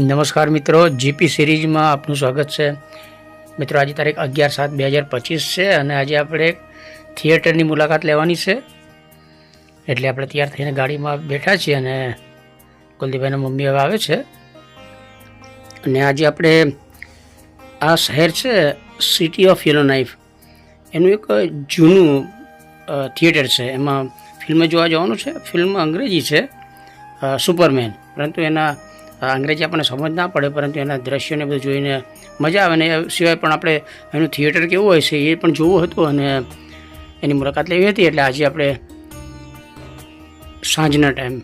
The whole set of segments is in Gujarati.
નમસ્કાર મિત્રો, જીપી સિરીઝમાં આપનું સ્વાગત છે. મિત્રો, આજે તારીખ અગિયાર સાત બે હજાર પચીસ છે અને આજે આપણે થિયેટરની મુલાકાત લેવાની છે. એટલે આપણે તૈયાર થઈને ગાડીમાં બેઠા છીએ અને કુલદીપભાઈના મમ્મી હવે આવે છે. અને આજે આપણે આ શહેર છે સિટી ઓફ યલો નાઇફ એનું એક જૂનું થિયેટર છે. એમાં ફિલ્મ જોવા જવાનું છે. ફિલ્મ અંગ્રેજી છે સુપરમેન. પરંતુ એના અંગ્રેજી આપણને સમજ ના પડે, પરંતુ એના દ્રશ્યોને બધું જોઈને મજા આવે ને એ સિવાય પણ આપણે એનું થિયેટર કેવું હોય છે એ પણ જોવું હતું અને એની મુલાકાત લેવી હતી, એટલે આજે આપણે સાંજના ટાઈમ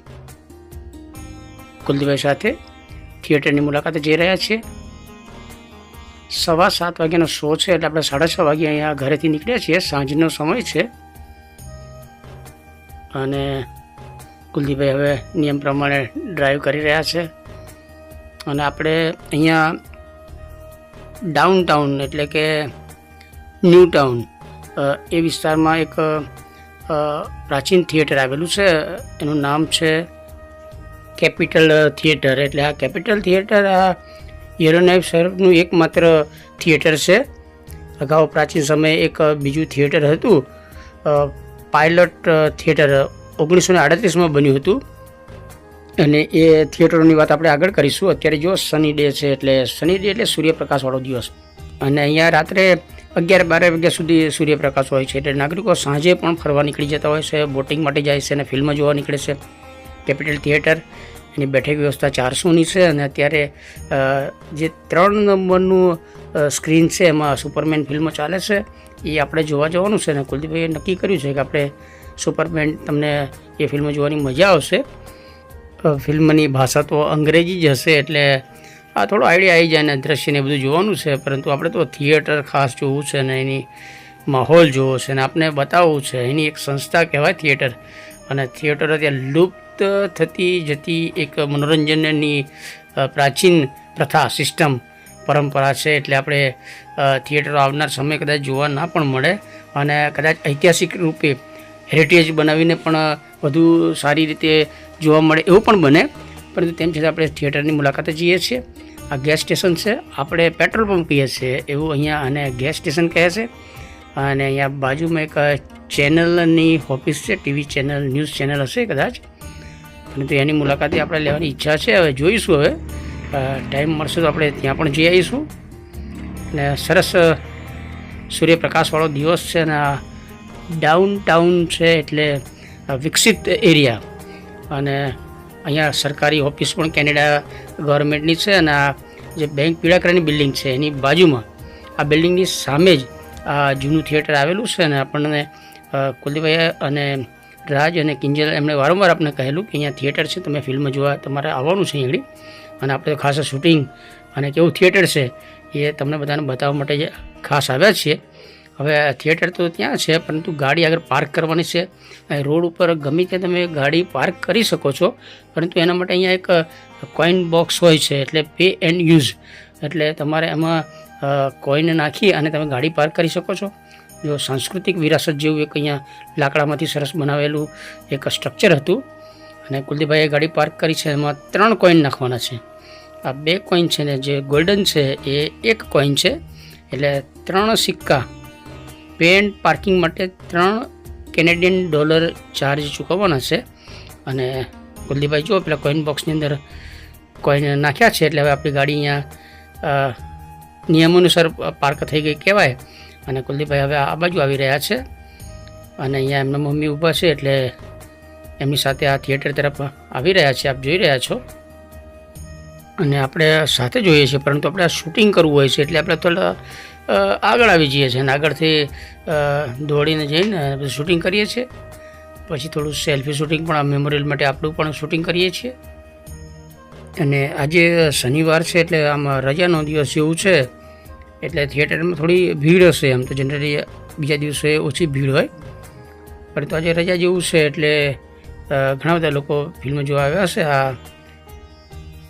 કુલદીપભાઈ સાથે થિયેટરની મુલાકાતે જઈ રહ્યા છીએ. સવા સાત વાગ્યાનો શો છે, એટલે આપણે સાડા છ વાગે અહીંયા ઘરેથી નીકળ્યા છીએ. સાંજનો સમય છે. અને કુલદીપભાઈ હવે નિયમ પ્રમાણે ડ્રાઈવ કરી રહ્યા છે. અને આપણે અહીંયા ડાઉન ટાઉન એટલે કે ન્યૂ ટાઉન એ વિસ્તારમાં એક પ્રાચીન થિયેટર આવેલું છે. એનું નામ છે કેપિટલ થિયેટર એટલે આ કેપિટલ થિયેટર આ યરોનાઇફ શહેરનું એકમાત્ર થિયેટર છે. અગાઉ પ્રાચીન સમયે એક બીજું થિયેટર હતું. પાયલટ થિયેટર ઓગણીસો ને આડત્રીસમાં બન્યું હતું. અને એ થિયેટરોની વાત આપણે આગળ કરીશું. અત્યારે જો સની ડે છે એટલે સની ડે એટલે સૂર્યપ્રકાશવાળો દિવસ. અને અહીંયા રાત્રે અગિયાર બાર વાગ્યા સુધી સૂર્યપ્રકાશ હોય છે એટલે નાગરિકો સાંજે પણ ફરવા નીકળી જતા હોય છે બોટિંગ માટે જાય છે અને ફિલ્મ જોવા નીકળે છે. કેપિટલ થિયેટર એની બેઠક વ્યવસ્થા ચારસોની છે અને અત્યારે જે ત્રણ નંબરનું સ્ક્રીન છે એમાં સુપરમેન ફિલ્મ ચાલે છે, એ આપણે જોવા જવાનું છે અને કુલદીપભાઈએ નક્કી કર્યું છે કે આપણે સુપરમેન તમને એ ફિલ્મ જોવાની મજા આવશે. ફિલ્મની ભાષા તો અંગ્રેજી જ હશે એટલે આ થોડો આઈડિયા આવી જાય ને દ્રશ્યને બધું જોવાનું છે, પરંતુ આપણે તો થિયેટર ખાસ જોવું છે અને એની માહોલ જોવો છે અને આપણે બતાવવું છે. એની એક સંસ્થા કહેવાય થિયેટર અને થિયેટર અત્યારે લુપ્ત થતી જતી એક મનોરંજનની પ્રાચીન પ્રથા, સિસ્ટમ, પરંપરા છે એટલે આપણે થિયેટરો આવનાર સમય કદાચ જોવા ના પણ મળે અને કદાચ ઐતિહાસિક રૂપે હેરિટેજ બનાવીને પણ વધુ સારી રીતે જોવા મળે એવું પણ બને. પરંતુ તેમ છતાં આપણે થિયેટરની મુલાકાતે જઈએ છીએ. આ ગેસ સ્ટેશન છે. આપણે પેટ્રોલ પંપ કહીએ છીએ. એવું અહીંયા આને ગેસ સ્ટેશન કહે છે. અને અહીંયા બાજુમાં એક ચેનલની ઓફિસ છે. ટીવી ચેનલ, ન્યૂઝ ચેનલ હશે કદાચ. પરંતુ એની મુલાકાતે આપણે લેવાની ઈચ્છા છે. હવે જોઈશું હવે. ટાઈમ મળશે તો આપણે ત્યાં પણ જઈ આવીશું. અને સરસ સૂર્યપ્રકાશવાળો દિવસ છે અને ડાઉન ટાઉન છે એટલે વિકસિત એરિયા. અને અહીંયા સરકારી ઓફિસ પણ કેનેડા ગવર્મેન્ટની છે અને આ જે બેંક પીળા કલરની બિલ્ડિંગ છે એની બાજુમાં આ બિલ્ડિંગની સામે જ આ જૂનું થિયેટર આવેલું છે અને આપણને કુલદીપભાઈ અને રાજ અને કિંજલ એમણે વારંવાર આપણે કહેલું કે અહીંયા થિયેટર છે, તમે ફિલ્મ જોવા તમારે આવવાનું છે અહીંયાળી અને આપણે ખાસ શૂટિંગ અને કેવું થિયેટર છે એ તમને બધાને બતાવવા માટે જે ખાસ આવ્યા છીએ. હવે થિયેટર તો ત્યાં છે, પરંતુ ગાડી આગળ પાર્ક કરવાની છે. અહીં રોડ ઉપર ગમે ત્યાં તમે ગાડી પાર્ક કરી શકો છો, પરંતુ એના માટે અહીંયા એક કોઈન બોક્સ હોય છે, એટલે પે એન્ડ યુઝ એટલે તમારે એમાં કોઈન નાખી અને તમે ગાડી પાર્ક કરી શકો છો. જો સાંસ્કૃતિક વિરાસત જેવું એક અહીંયા લાકડામાંથી સરસ બનાવેલું એક સ્ટ્રક્ચર હતું, અને કુલદીપભાઈએ ગાડી પાર્ક કરી છે, એમાં ત્રણ કોઈન નાખવાના છે. આ બે કોઈન છે ને, જે ગોલ્ડન છે, એ એક કોઈન છે, એટલે ત્રણ સિક્કા પે એન્ડ પાર્કિંગ માટે ત્રણ કેનેડિયન ડોલર ચાર્જ ચૂકવવાના છે. અને કુલદીપભાઈ જો પેલા કોઈન બોક્સની અંદર કોઈન નાખ્યા છે, એટલે હવે આપણી ગાડી અહીંયા નિયમોનુસાર પાર્ક થઈ ગઈ કહેવાય. અને કુલદીપભાઈ હવે આ બાજુ આવી રહ્યા છે. અને અહીંયા એમના મમ્મી ઊભા છે, એટલે એમની સાથે આ થિયેટર તરફ આવી રહ્યા છે, આપ જોઈ રહ્યા છો. અને આપણે સાથે જોઈએ છીએ, પરંતુ આપણે શૂટિંગ કરવું હોય છે, એટલે આપણે થોડા આગળ આવી જઈએ છીએ અને આગળથી દોડીને જઈને શૂટિંગ કરીએ છીએ. પછી થોડું સેલ્ફી શૂટિંગ પણ આ મેમોરિયલ માટે આપણું પણ શૂટિંગ કરીએ છીએ. અને આજે શનિવાર છે એટલે આમાં રજાનો દિવસ જેવું છે, એટલે થિયેટરમાં થોડી ભીડ હશે એમ તો જનરલી બીજા દિવસે ઓછી ભીડ હોય. પરંતુ આજે રજા જેવું છે એટલે ઘણા બધા લોકો ફિલ્મ જોવા આવ્યા હશે. આ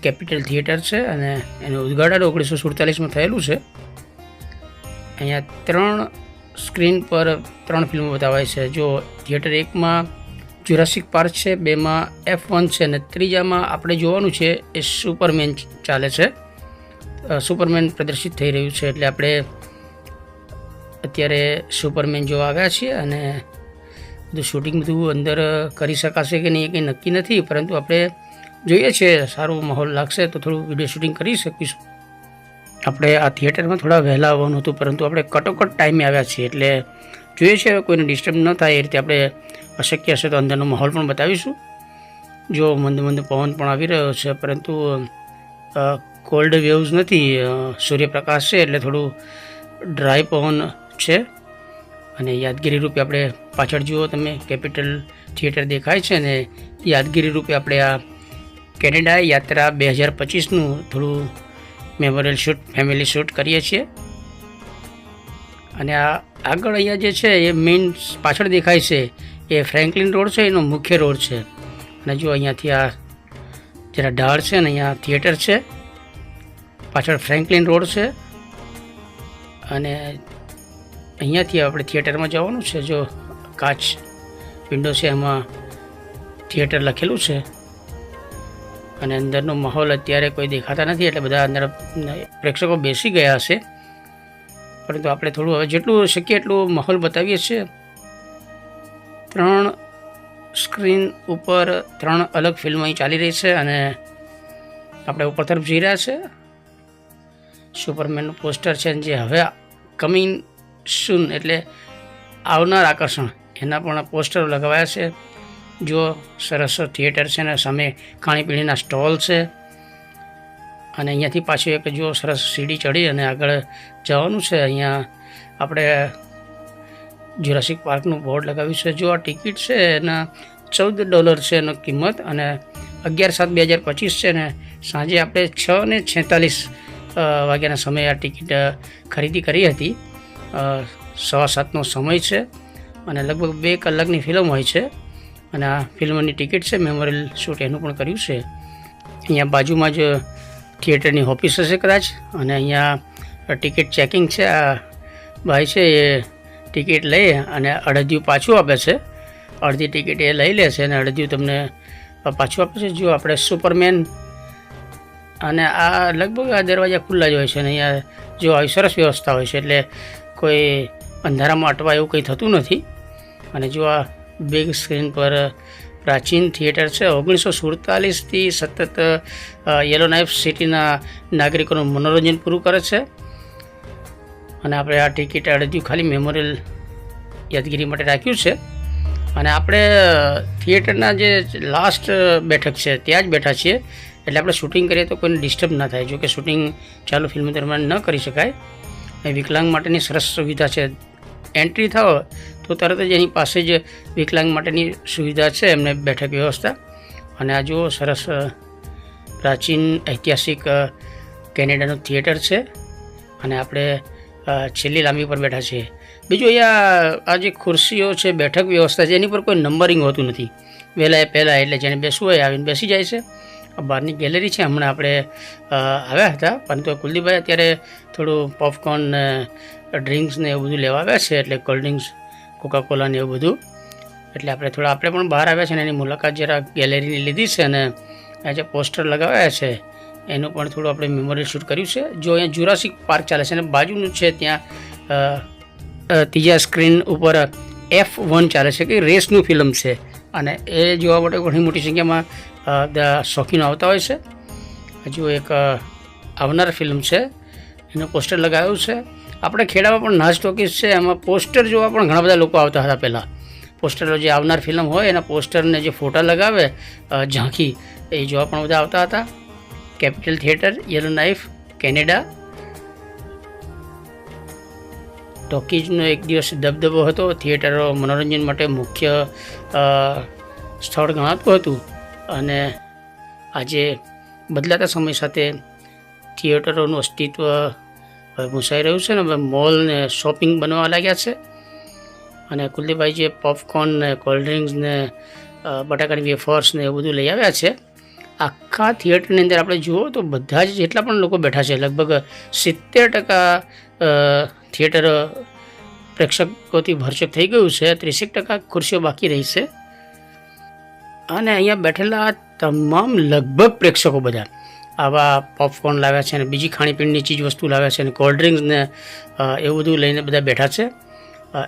કેપિટલ થિયેટર છે અને એનું ઉદ્ઘાટન ઓગણીસો સુડતાલીસમાં થયેલું છે. અહીંયા ત્રણ સ્ક્રીન પર ત્રણ ફિલ્મો બતાવાય છે. જો થિયેટર એકમાં જુરાસિક પાર્ક છે, બેમાં એફ વન છે અને ત્રીજામાં આપણે જોવાનું છે એ સુપરમેન ચાલે છે. સુપરમેન પ્રદર્શિત થઈ રહ્યું છે એટલે આપણે અત્યારે સુપરમેન જોવા આવ્યા છીએ અને બધું શૂટિંગ બધું અંદર કરી શકાશે કે નહીં એ કંઈ નક્કી નથી, પરંતુ આપણે જોઈએ છીએ, સારો માહોલ લાગશે તો થોડું વીડિયો શૂટિંગ કરી શકીશું. આપણે આ થિયેટરમાં થોડા વહેલા આવવાનું હતું, પરંતુ આપણે કટોકટ ટાઈમે આવ્યા છીએ, એટલે જોઈએ છીએ હવે કોઈને ડિસ્ટર્બ ન થાય એ રીતે આપણે અશક્ય હશે તો અંદરનો માહોલ પણ બતાવીશું. જો મંદ મંદ પવન પણ આવી રહ્યો છે, પરંતુ કોલ્ડ વેવ્સ નથી સૂર્યપ્રકાશ છે, એટલે થોડું ડ્રાય પવન છે. અને યાદગીરી રૂપે આપણે પાછળ જુઓ તમે, કેપિટલ થિયેટર દેખાય છે અને યાદગીરી રૂપે આપણે આ કેનેડા યાત્રા બે હજાર પચીસનું થોડું મેમોરિયલ શૂટ ફેમિલી શૂટ કરીએ છીએ. અને આ આગળ અહીંયા જે છે, એ મેઇન પાછળ દેખાય છે, એ ફ્રેન્કલિન રોડ છે, એનો મુખ્ય રોડ છે. અને જો અહીંયાથી આ જરા ઢાળ છે ને અહીંયા થિયેટર છે, પાછળ ફ્રેન્કલિન રોડ છે. અને અહીંયાથી આપણે થિયેટરમાં જવાનું છે, જો કાચ વિન્ડો છે, એમાં થિયેટર લખેલું છે. અને અંદરનો માહોલ અત્યારે કોઈ દેખાતા નથી, એટલે બધા અંદર પ્રેક્ષકો બેસી ગયા હશે. પરંતુ આપણે થોડું હવે જેટલું શક્ય એટલું માહોલ બતાવીએ છીએ. ત્રણ સ્ક્રીન ઉપર ત્રણ અલગ ફિલ્મ અહીં ચાલી રહી છે અને આપણે ઉપર તરફ જઈ રહ્યા છે. સુપરમેનનું પોસ્ટર છે જે હવે કમિંગ સુન એટલે આવનાર આકર્ષણ. એના પણ પોસ્ટરો લગાવ્યા છે. જો સરસ થિયેટર છે ને, સામે ખાણીપીણીના સ્ટોલ છે. અને અહીંયાથી પાછું એક જો સરસ સીડી ચડી અને આગળ જવાનું છે. અહીંયા આપણે જુરાસિક પાર્કનું બોર્ડ લગાવ્યું છે. જો આ ટિકિટ છે એના ચૌદ ડોલર છે એનો કિંમત અને અગિયાર સાત બે હજાર પચીસ છે ને, સાંજે આપણે છ ને છેતાલીસ વાગ્યાના સમયે આ ટિકિટ ખરીદી કરી હતી. સવા સાતનો સમય છે અને લગભગ બે કલાકની ફિલ્મ હોય છે. અને આ ફિલ્મની ટિકિટ છે, મેમોરિયલ શૂટ એનું પણ કર્યું છે. અહીંયા બાજુમાં જ થિયેટરની ઓફિસ હશે કદાચ, અને અહીંયા ટિકિટ ચેકિંગ છે. આ ભાઈ છે એ ટિકિટ લઈ અને અડધિયું પાછું આપે છે. અડધી ટિકિટ એ લઈ લે છે અને અડધિયું તમને પાછું આપે છે. જો આપણે સુપરમેન અને આ લગભગ આ દરવાજા ખુલ્લા જ હોય છે અને અહીંયા જો આવી સરસ વ્યવસ્થા હોય છે, એટલે કોઈ અંધારામાં અટવા એવું કંઈ થતું નથી. અને જો આ બિગ સ્ક્રીન પર પ્રાચીન થિયેટર છે. ઓગણીસો સુડતાલીસથી સતત યલો નાઇફ સિટીના નાગરિકોનું મનોરંજન પૂરું કરે છે. અને આપણે આ ટિકિટ અડધ્યું ખાલી મેમોરિયલ યાદગીરી માટે રાખ્યું છે. અને આપણે થિયેટરના જે લાસ્ટ બેઠક છે, ત્યાં જ બેઠા છીએ. એટલે આપણે શૂટિંગ કરીએ તો કોઈને ડિસ્ટર્બ ના થાય. જો કે શૂટિંગ ચાલુ ફિલ્મ દરમિયાન ન કરી શકાય. વિકલાંગ માટેની સરસ સુવિધા છે. એન્ટ્રી થાઓ તો તરત જ એની પાસે જ વિકલાંગ માટેની સુવિધા છે, એમને બેઠક વ્યવસ્થા. અને આ જુઓ, સરસ પ્રાચીન ઐતિહાસિક કેનેડાનું થિયેટર છે. અને આપણે છેલ્લી લાંબી પર બેઠા છીએ. બીજું અહીંયા, આ જે ખુરશીઓ છે, બેઠક વ્યવસ્થા છે, એની પર કોઈ નંબરિંગ હોતું નથી. વહેલા એ પહેલાં એટલે જેને બેસવું હોય આવીને બેસી જાય છે. બહારની ગેલેરી છે, હમણાં આપણે આવ્યા હતા. પરંતુ કુલદીપભાઈ અત્યારે થોડું પોપકોર્ન ડ્રિંક્સ ને એવું બધું લેવા આવ્યા છે, એટલે કોલ્ડ ડ્રિંક્સ કોકાકોલા ને એવું બધું. એટલે આપણે થોડા આપણે પણ બહાર આવ્યા છે ને એની મુલાકાત જરા ગેલેરીની લીધી છે અને આ જે પોસ્ટર લગાવ્યા છે, એનું પણ થોડું આપણે મેમોરિયલ શૂટ કર્યું છે. જો અહીંયા જુરાસિક પાર્ક ચાલે છે અને બાજુનું છે ત્યાં ત્રીજા સ્ક્રીન ઉપર એફ વન ચાલે છે કે રેસનું ફિલ્મ છે. અને એ જોવા માટે ઘણી મોટી સંખ્યામાં શોખીનો આવતા હોય છે. હજુ એક આવનાર ફિલ્મ છે. એનું પોસ્ટર લગાવ્યું છે. આપણે ખેડામાં પણ નાચ ટોકીસ છે, એમાં પોસ્ટર જોવા પણ ઘણા બધા લોકો આવતા હતા પહેલાં. પોસ્ટરો જે આવનાર ફિલ્મ હોય, એના પોસ્ટરને જે ફોટા લગાવે ઝાંખી, એ જોવા પણ બધા આવતા હતા. Capital theatre, yellow knife Canada. ટોકીઝનો એક દિવસ દબદબો હતો. થિયેટરો મનોરંજન માટે મુખ્ય સ્થળ ગણાતું હતું. અને આજે બદલાતા સમય સાથે થિયેટરોનું અસ્તિત્વ હવે મૂંઝાઈ રહ્યું છે ને, હવે મોલ ને શોપિંગ બનવા લાગ્યા છે. અને કુલદીપભાઈ જે પોપકોર્ન ને કોલ્ડ ડ્રિંક્સ ને બટાકાની વેફર્સ ને, એવું બધું લઈ આવ્યા છે. આખા થિયેટરની અંદર આપણે જુઓ તો બધા જ જેટલા પણ લોકો બેઠા છે, લગભગ સિત્તેર ટકા થિયેટર પ્રેક્ષકોથી ભરચક થઈ ગયું છે, ત્રીસેક ટકા ખુરશીઓ બાકી રહી છે. અને અહીંયા બેઠેલા તમામ લગભગ પ્રેક્ષકો બધા. આવા પોપકોર્ન લાવ્યા છે અને બીજી ખાણીપીણીની ચીજ વસ્તુ લાવ્યા છે અને કોલ્ડ ડ્રિંક્સ ને એવું બધું લઈને બધા બેઠા છે.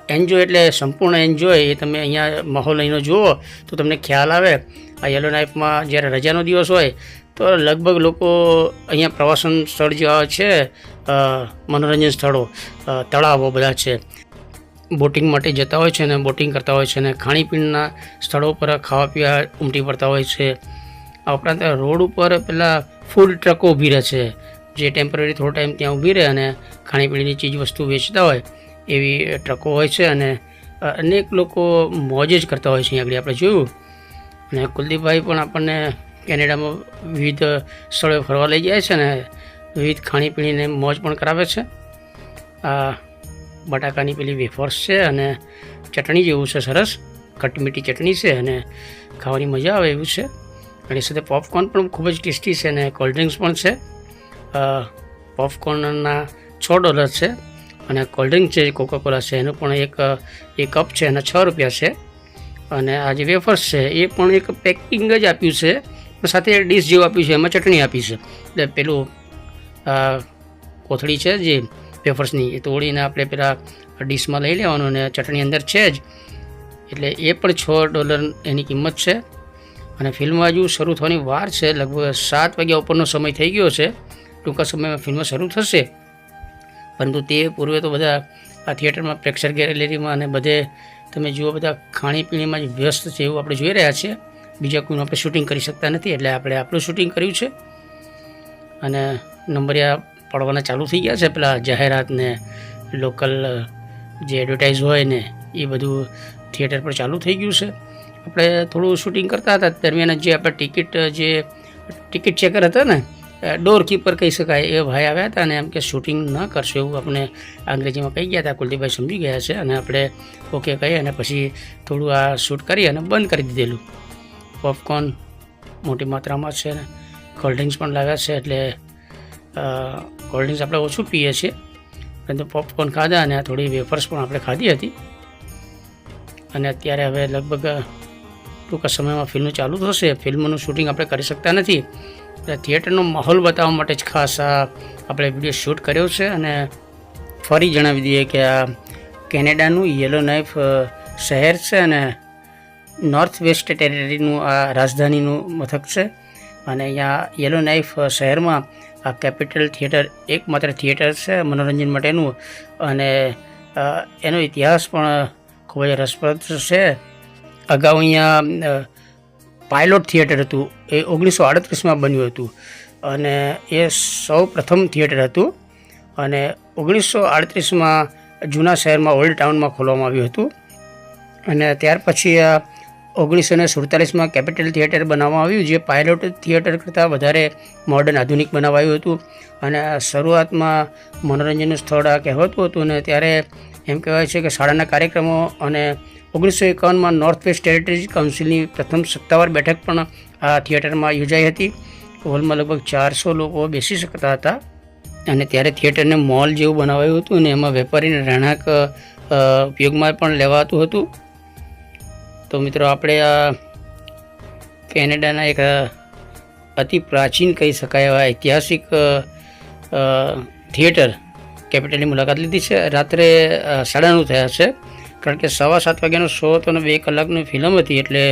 એન્જોય એટલે સંપૂર્ણ એન્જોય એ તમે અહીંયા માહોલ અહીંનો જુઓ તો તમને ખ્યાલ આવે. આ યલો નાઇફમાં જ્યારે રજાનો દિવસ હોય તો લગભગ લોકો અહીંયા પ્રવાસન સ્થળ જેવા છે મનોરંજન સ્થળો તળાવો બધા છે. બોટિંગ માટે જતા હોય છે અને બોટિંગ કરતા હોય છે અને ખાણીપીણીના સ્થળો પર ખાવા પીવા ઉમટી પડતા હોય છે. આ ઉપરાંત રોડ ઉપર પેલા ફૂડ ટ્રકો ઊભી રહે છે. જે ટેમ્પરરી થોડો ટાઈમ ત્યાં ઊભી રહે અને ખાણીપીણીની ચીજ વસ્તુ વેચતા હોય, એવી ટ્રકો હોય છે અને અનેક લોકો મોજ જ કરતા હોય છે અહીં આગળ આપણે જોયું. અને કુલદીપભાઈ પણ આપણને કેનેડામાં વિવિધ સ્થળોએ ફરવા લઈ જાય છે અને વિવિધ ખાણીપીણીને મોજ પણ કરાવે છે. આ બટાકાની પેલી વેફર્સ છે અને ચટણી જેવું છે સરસ. ખટમીઠી ચટણી છે અને ખાવાની મજા આવે એવું છે. અને સાથે પોપકોર્ન પણ ખૂબ જ ટેસ્ટી છે અને કોલ્ડ ડ્રિંક્સ પણ છે. પોપકોર્નના છ ડોલર છે અને કોલ્ડ ડ્રિંક છે કોકાકોલા છે, એનું પણ એક એક કપ છે એના છ રૂપિયા છે. અને આ જે વેફર્સ છે, એ પણ એક પેકિંગ જ આપ્યું છે સાથે ડીશ જેવું આપ્યું છે, એમાં ચટણી આપી છે. એટલે પેલું કોથળી છે જે વેફર્સની એ તોડીને આપણે પેલા ડીશમાં લઈ લેવાનું અને ચટણી અંદર છે જ. એટલે એ પણ છ ડોલર એની કિંમત છે. અને ફિલ્મ હજુ શરૂ થવાની વાર છે. લગભગ સાત વાગ્યા ઉપરનો સમય થઈ ગયો છે. ટૂંકા સમયમાં ફિલ્મ શરૂ થશે. પરંતુ તે પૂર્વે તો બધા આ થિયેટરમાં પ્રેક્ષર ગેલેરીમાં અને બધે તમે જુઓ બધા ખાણીપીણીમાં જ વ્યસ્ત છે એવું આપણે જોઈ રહ્યા છીએ. બીજા કોઈનું આપણે શૂટિંગ કરી શકતા નથી એટલે આપણે આપણું શૂટિંગ કર્યું છે. અને નંબરિયા પડવાના ચાલુ થઈ ગયા છે. પેલા જાહેરાતને લોકલ જે એડવર્ટાઇઝ હોય ને, એ બધું થિયેટર પર ચાલુ થઈ ગયું છે. આપણે થોડું શૂટિંગ કરતા હતા દરમિયાન જે આપણે ટિકિટ જે ટિકિટ ચેકર હતા ને ડોર કીપર કહી શકાય, એ ભાઈ આવ્યા હતા અને એમ કે શૂટિંગ ન કરશો એવું આપણે અંગ્રેજીમાં કહી ગયા હતા. કુલદીપભાઈ સમજી ગયા છે અને આપણે ઓકે કહી અને પછી થોડું આ શૂટ કરી અને બંધ કરી દીધેલું. પોપકોર્ન મોટી માત્રામાં છે કોલ્ડ ડ્રિંક્સ પણ લાવ્યા છે એટલે કોલ્ડ ડ્રિંક્સ આપણે ઓછું પીએ છીએ. પરંતુ પોપકોર્ન ખાધા અને થોડી વેફર્સ પણ આપણે ખાધી હતી. અને અત્યારે હવે લગભગ ટૂંકા સમયમાં ફિલ્મ ચાલુ થશે. ફિલ્મનું શૂટિંગ આપણે કરી શકતા નથી. એટલે થિયેટરનો માહોલ બતાવવા માટે જ ખાસ આ આપણે વીડિયો શૂટ કર્યો છે અને ફરી જણાવી દઈએ કે આ કેનેડાનું યેલો નાઇફ શહેર છે અને નોર્થ વેસ્ટ ટેરેટરીનું આ રાજધાનીનું મથક છે. અને અહીંયા યેલો નાઇફ શહેરમાં આ કેપિટલ થિયેટર એકમાત્ર થિયેટર છે મનોરંજન માટેનું. અને એનો ઇતિહાસ પણ ખૂબ જ રસપ્રદ છે. અગાઉ અહીંયા પાયલોટ થિયેટર હતું. એ ઓગણીસો આડત્રીસમાં બન્યું હતું. અને એ સૌ પ્રથમ થિયેટર હતું. અને ઓગણીસો આડત્રીસમાં જૂના શહેરમાં ઓલ્ડ ટાઉનમાં ખોલવામાં આવ્યું હતું. અને ત્યાર પછી આ ઓગણીસો ને સુડતાલીસમાં કેપિટલ થિયેટર બનાવવામાં આવ્યું, જે પાયલોટ થિયેટર કરતાં વધારે મોડર્ન આધુનિક બનાવાયું હતું. અને શરૂઆતમાં મનોરંજનનું સ્થળ આ કહેવાતું હતું. અને ત્યારે એમ કહેવાય છે કે શાળાના કાર્યક્રમો અને ઓગણીસો એકાવનમાં નોર્થ વેસ્ટ ટેરિટરીઝ કાઉન્સિલની પ્રથમ સત્તાવાર બેઠક પણ આ થિયેટરમાં યોજાઈ હતી. હોલમાં લગભગ ચારસો લોકો બેસી શકતા હતા અને ત્યારે થિયેટરને મોલ જેવું બનાવાયું હતું અને એમાં વેપારીને રહેણાંક ઉપયોગમાં પણ લેવાતું હતું. તો મિત્રો આપણે આ કેનેડાના એક અતિ પ્રાચીન કહી શકાય એવા ઐતિહાસિક થિયેટર કેપિટલની મુલાકાત લીધી છે. રાત્રે સાડા નવ થયા છે. કારણ કે સવા સાત વાગ્યાનો શો હતો અને બે કલાકની ફિલ્મ હતી એટલે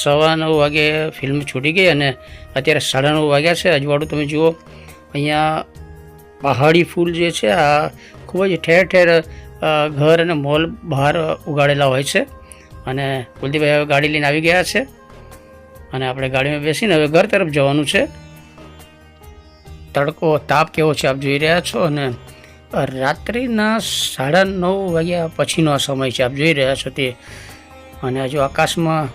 સવા નવ વાગે ફિલ્મ છૂટી ગઈ અને અત્યારે સાડા નવ વાગ્યા છે. અજવાળું તમે જુઓ, અહીંયા પહાડી ફૂલ જે છે, આ ખૂબ જ ઠેર ઠેર ઘર અને મોલ બહાર ઉગાડેલા હોય છે અને કુલદીપભાઈ હવે ગાડી લઈને આવી ગયા છે અને આપણે ગાડીમાં બેસીને હવે ઘર તરફ જવાનું છે. તડકો, તાપ કેવો છે આપ જોઈ રહ્યા છો અને રાત્રિના સાડા નવ વાગ્યા પછીનો આ સમય છે, આપ જોઈ રહ્યા છો તે. અને હજુ આકાશમાં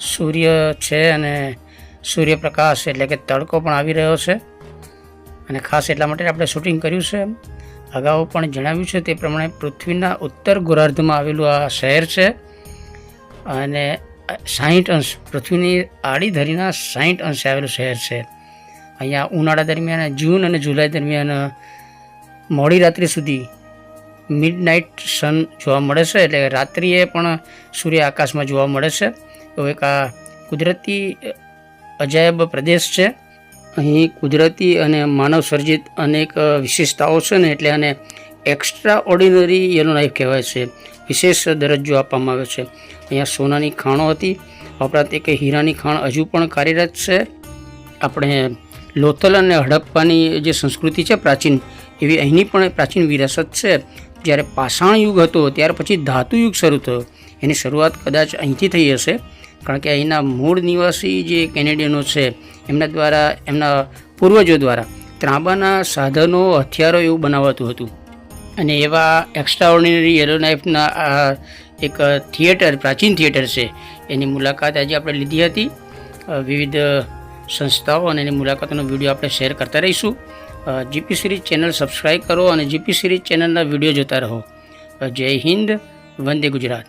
સૂર્ય છે અને સૂર્યપ્રકાશ એટલે કે તડકો પણ આવી રહ્યો છે. અને ખાસ એટલા માટે આપણે શૂટિંગ કર્યું છે. અગાઉ પણ જણાવ્યું છે તે પ્રમાણે પૃથ્વીના ઉત્તર ગોળાર્ધમાં આવેલું આ શહેર છે. અને સાહીઠ અંશ, પૃથ્વીની આડી ધરીના સાહીઠ અંશે આવેલું શહેર છે. અહીંયા ઉનાળા દરમિયાન, જૂન અને જુલાઈ દરમિયાન મોડી રાત્રિ સુધી મિડ નાઇટ સન જોવા મળે છે. એટલે રાત્રિએ પણ સૂર્ય આકાશમાં જોવા મળે છે. એવો એક આ કુદરતી અજાયબ પ્રદેશ છે. અહીં કુદરતી અને માનવ સર્જિત અનેક વિશેષતાઓ છે ને, એટલે આને એક્સ્ટ્રા ઓર્ડિનરી યલો નાઇફ કહેવાય છે. વિશેષ દરજ્જો આપવામાં આવ્યો છે. અહીંયા સોનાની ખાણો હતી. ઉપરાંત એક હીરાની ખાણ હજુ પણ કાર્યરત છે. આપણે લોથલ અને હડપ્પાની જે સંસ્કૃતિ છે પ્રાચીન એવી અહીંની પણ પ્રાચીન વિરાસત છે. જ્યારે પાષાણ યુગ હતો, ત્યાર પછી ધાતુ યુગ શરૂ થયો. એની શરૂઆત કદાચ અહીંથી થઈ હશે, કારણ કે અહીંના મૂળ નિવાસી જે કેનેડિયનો છે, એમના દ્વારા, એમના પૂર્વજો દ્વારા ત્રાંબાના સાધનો, હથિયારો એવું બનાવાતું હતું. અને એવા એક્સ્ટ્રા ઓર્ડિનરી યલો આ એક થિયેટર પ્રાચીન થિયેટર છે. એની મુલાકાત આજે આપણે લીધી હતી. વિવિધ સંસ્થાઓ અને એની મુલાકાતનો વીડિયો આપણે શેર કરતા રહીશું. જીપી સિરીઝ ચેનલ સબસ્ક્રાઈબ કરો અને જીપી સિરીઝ ચેનલના વીડિયો જોતા રહો. જય હિન્દ, વંદે ગુજરાત.